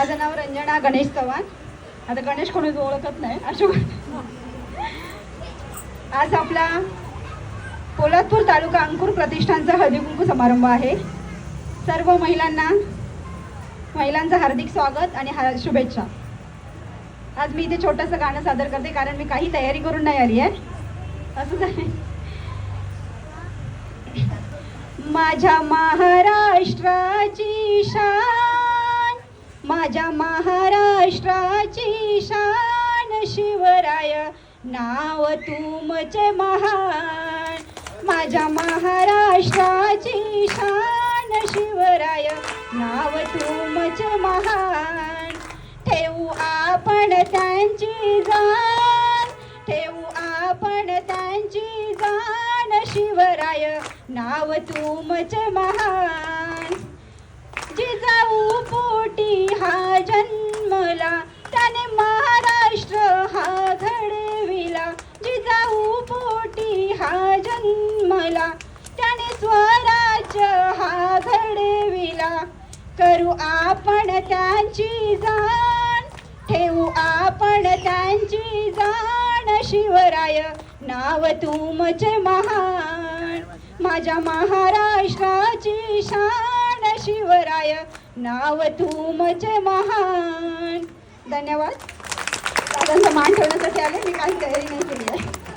माझं नाव रंजना गणेश चव्हाण. आता गणेश कोणीच ओळखत नाही. अशोक आज आपला पोलादपूर तालुका अंकुर प्रतिष्ठानचा हळदीकुंकू समारंभ आहे. सर्व महिलांना महिलांचं हार्दिक स्वागत आणि हा शुभेच्छा. आज मी इथे छोटंसं गाणं सादर करते कारण मी काही तयारी करून नाही आली आहे. असंच आहे माझ्या महाराष्ट्रा माझ्या महाराष्ट्राची शान शिवराय नाव तुमचे महान. माझ्या महाराष्ट्राची शान शिवराय नाव तुमचे महान. ठेवू आपण त्यांची जाण ठेवू आपण त्यांची जाण शिवराय नाव तुमचे महान. जन्मला त्याने स्वराज्य हा घडविला. करू आपण त्यांची जाण. ठेवू आपण त्यांची जाण. शिवराय नाव तुमचे महान. माझ्या महाराष्ट्राची शान. शिवराय नाव तुमचे महान. धन्यवाद. दादांचा मान ठेवण्यासाठी आले. मी काही तयारी नाही केली आहे.